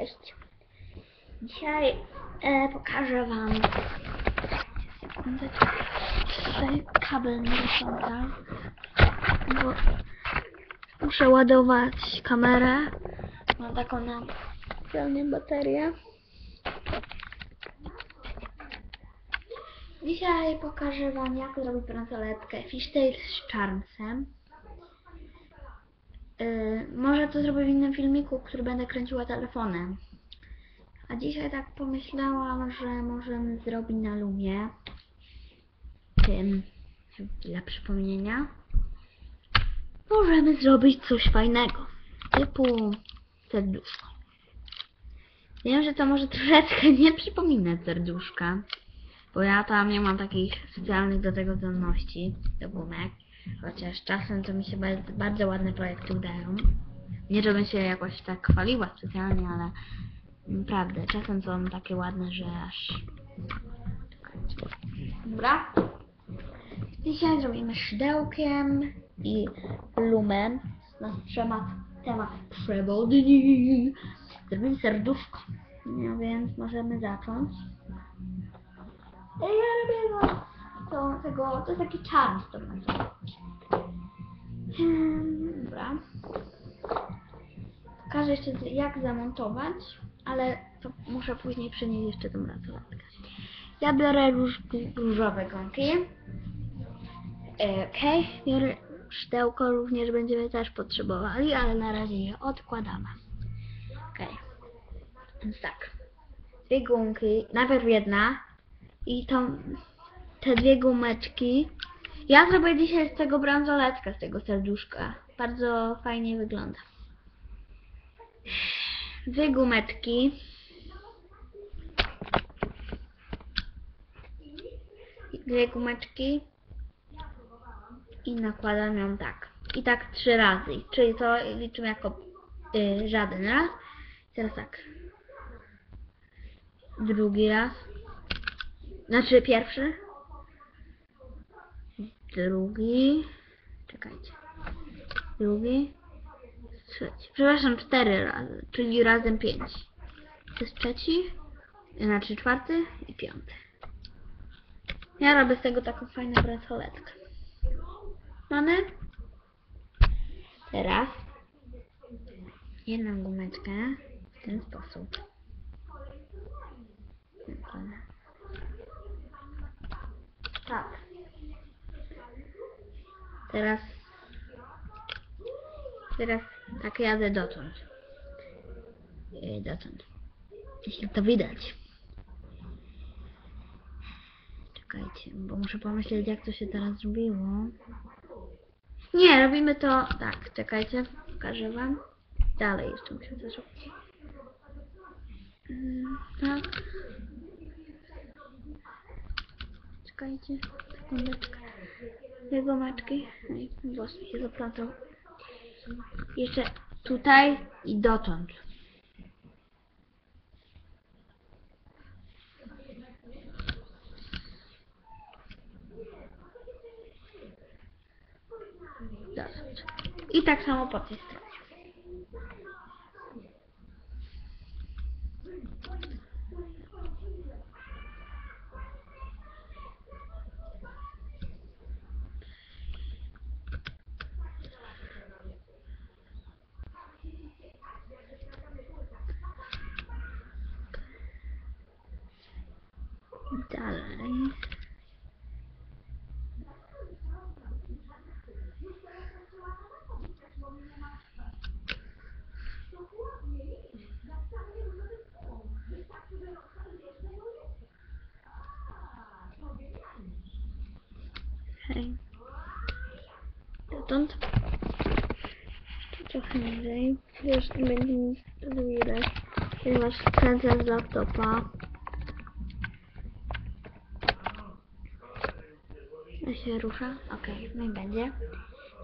Cześć. Dzisiaj e, pokażę Wam. Sekundeczkę. Tutaj kabel nie wyciąga. Bo muszę ładować kamerę. Mam taką na pełnię baterię. Dzisiaj pokażę Wam jak zrobić bransoletkę fishtail z charmsem. Yy, może to zrobię w innym filmiku, który będę kręciła telefonem. A dzisiaj tak pomyślałam, że możemy zrobić na Lumie. Tym dla przypomnienia. Możemy zrobić coś fajnego. Typu serduszko. Wiem, że to może troszeczkę nie przypominać serduszka. Bo ja tam nie mam takich specjalnych do tego zdolności, do gumek. Chociaż czasem to mi się bardzo, bardzo ładne projekty udają. Nie żebym się jakoś tak chwaliła specjalnie, ale naprawdę, czasem są takie ładne, że aż... Dobra. Dzisiaj zrobimy szydełkiem i lumem. Nasz temat, temat przewodni. Zrobimy serduszko. No więc możemy zacząć. Ja robię go, to, tego, to jest taki czarny to będzie. Hmm, Dobra. Pokażę jeszcze jak zamontować, ale to muszę później przenieść jeszcze tą bransoletkę. Ja biorę róż, różowe gąki. E, Okej, biorę sztełko, również będziemy też potrzebowali, ale na razie je odkładamy. Okej. Więc tak. Dwie gumki, najpierw jedna i tą, te dwie gumeczki. Ja zrobię dzisiaj z tego bransoletkę, z tego serduszka. Bardzo fajnie wygląda. Dwie gumeczki. Dwie gumeczki. I nakładam ją tak. I tak trzy razy. Czyli to liczymy jako y, żaden raz. Teraz tak. Drugi raz. Znaczy pierwszy. Drugi. Czekajcie. Drugi. Trzeci. Przepraszam, cztery razy. Czyli razem pięć. To jest trzeci. Znaczy czwarty i piąty. Ja robię z tego taką fajną bransoletkę. Mamy. Teraz jedną gumeczkę w ten sposób. Nakładam. Tak. Teraz teraz tak jadę dotąd. Yy, dotąd. Jeśli to widać. Czekajcie, bo muszę pomyśleć jak to się teraz zrobiło. Nie, robimy to tak, czekajcie, pokażę wam. Dalej jeszcze muszę to zrobić. Mm, Tak. Czekajcie, sekundeczkę. Dwie gumeczki. Ej, włos się zaplątał. Jeszcze tutaj i dotąd. Dotąd. I tak samo po tej stronie. Dalej. Hej. Dotąd. Tu trochę niżej. Już nie będzie nic widać. Ponieważ kręcę z laptopa. Ja się rusza? Okej, no i będzie.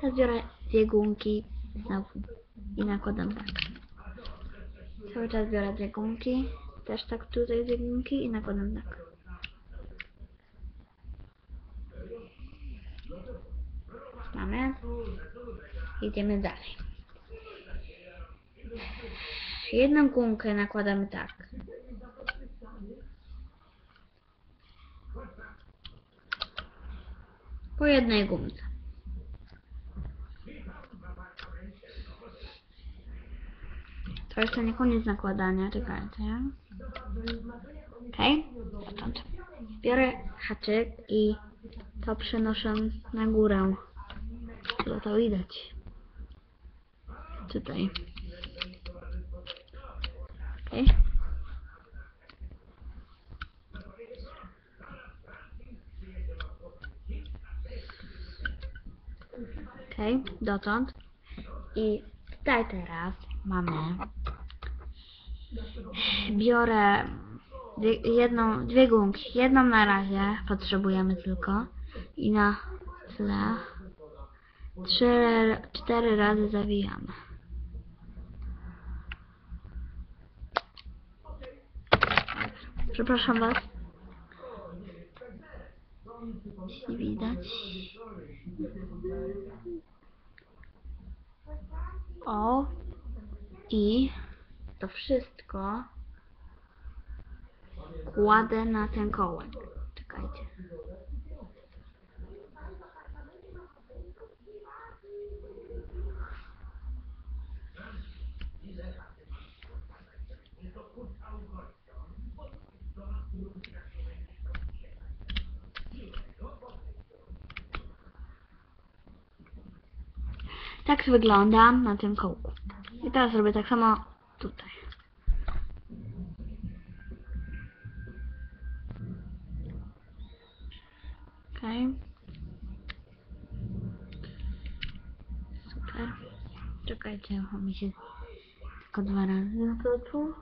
Teraz biorę dwie gumki znowu i nakładam tak. Cały czas biorę dwie gumki. Też tak tutaj dwie gumki i nakładam tak. Mamy. Idziemy dalej. Jedną gumkę nakładamy tak. Po jednej gumce. To jeszcze nie koniec nakładania, czekajcie. Okej, stąd. Biorę haczyk i to przenoszę na górę. Chyba to widać. Tutaj. Okej. Okej, dotąd. I tutaj teraz mamy. Biorę jedną, dwie gumki. Jedną na razie potrzebujemy tylko. I na tle trzy, cztery razy zawijamy. Przepraszam was. Jeśli widać. O. I to wszystko kładę na ten kołek. Czekajcie. Tak wygląda na tym kołku. I teraz robię tak samo tutaj. Okej. Super. Czekajcie, mi się tylko dwa razy to tu.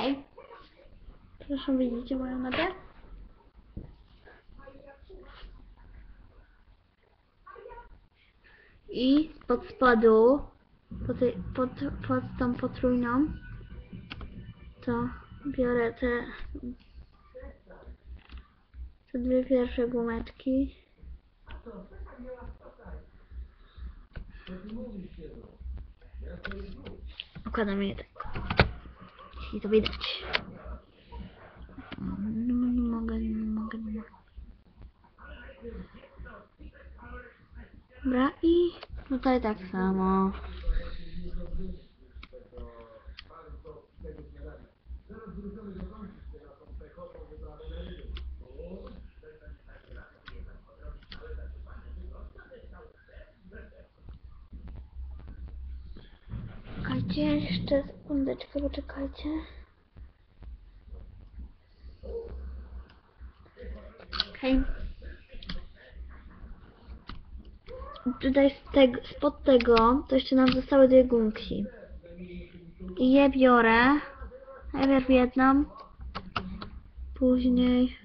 Okej. Proszę, widzicie moją nogę? I pod spodu, pod, tej- pod, pod tą potrójną, to biorę te, te dwie pierwsze gumeczki. Układam je tak. Jeśli to widać. Mogę, nie mogę, nie mogę. Dobra i tutaj tak samo. Czekajcie, jeszcze sekundeczkę, poczekajcie. Okej. Tutaj z tego, spod tego to jeszcze nam zostały dwie gumki. I je biorę. Najpierw jedną, później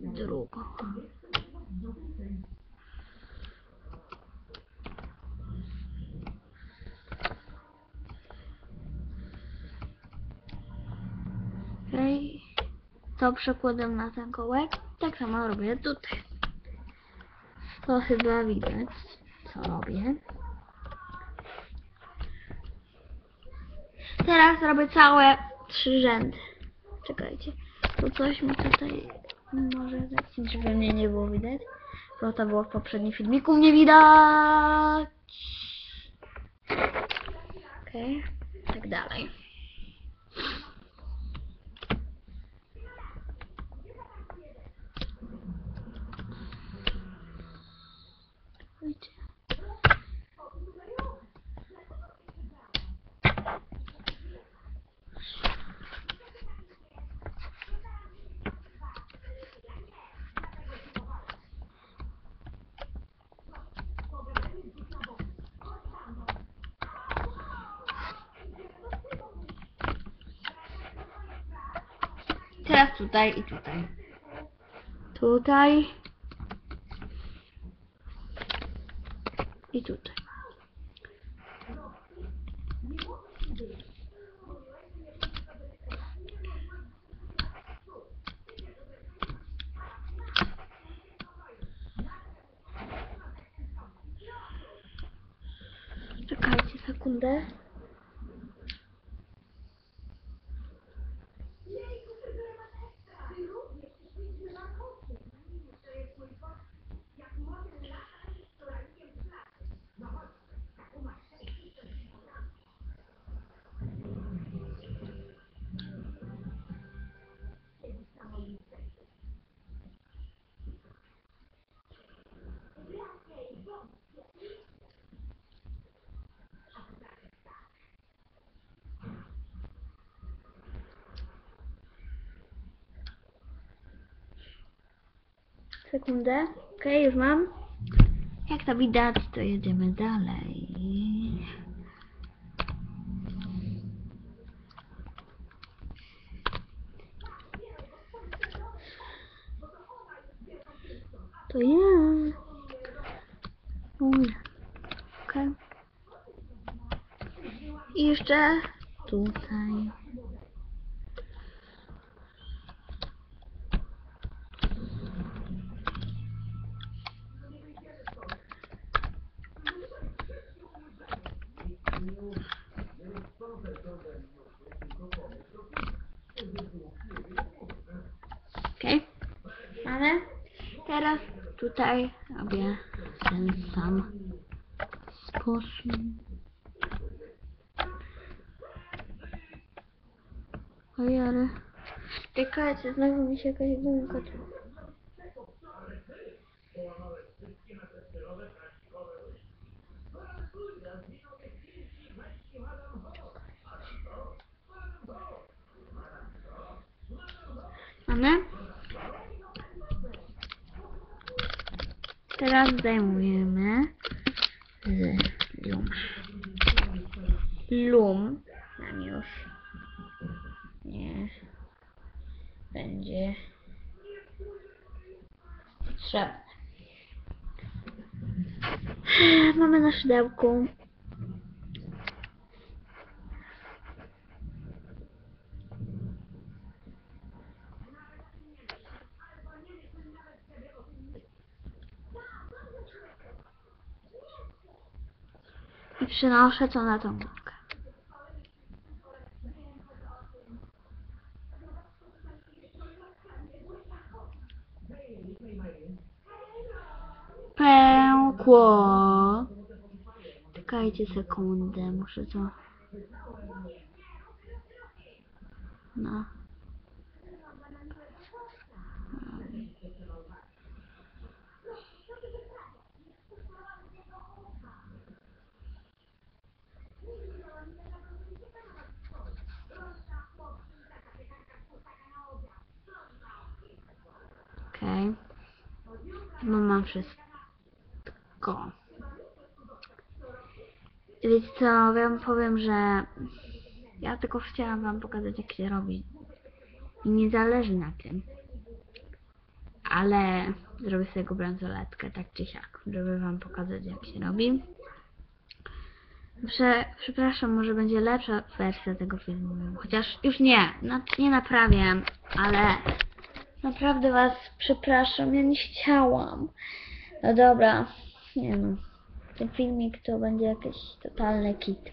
drugą. Okej. To przekładam na ten kołek. Tak samo robię tutaj. To chyba widać, co robię. Teraz robię całe trzy rzędy. Czekajcie. Tu coś mi tutaj może zacisnąć, żeby mnie nie było widać. Bo to było w poprzednim filmiku. Nie widać. Okej. Tak dalej. teraz tutaj i tutaj. Tutaj. I tutaj. Czekajcie sekundę. Sekundę. Okej, już mam. Jak to widać, to jedziemy dalej. To ja. Okej. I jeszcze tutaj. Okej. Mamy. Teraz tutaj robię ten sam sposób. Oj, ale... Czekajcie, znowu mi się jakaś gumka tu... Mamy. Teraz zdejmujemy z lum. Lum nam już nie będzie potrzebne. Mamy na szydełku. I przynoszę to na tą górkę. Pękło. Czekajcie sekundę, muszę to... No. Okej. No mam wszystko. Wiecie co, ja wam powiem, że ja tylko chciałam wam pokazać jak się robi. I nie zależy na tym. Ale zrobię sobie taką bransoletkę, tak czy siak, żeby wam pokazać jak się robi. Prze, przepraszam, może będzie lepsza wersja tego filmu. Chociaż już nie, na, nie naprawiam, ale naprawdę was przepraszam, ja nie chciałam. No dobra, nie no. Ten filmik to będzie jakiś totalny kit.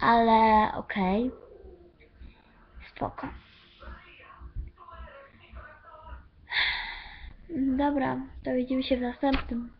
Ale okej. Spoko. Dobra, to widzimy się w następnym.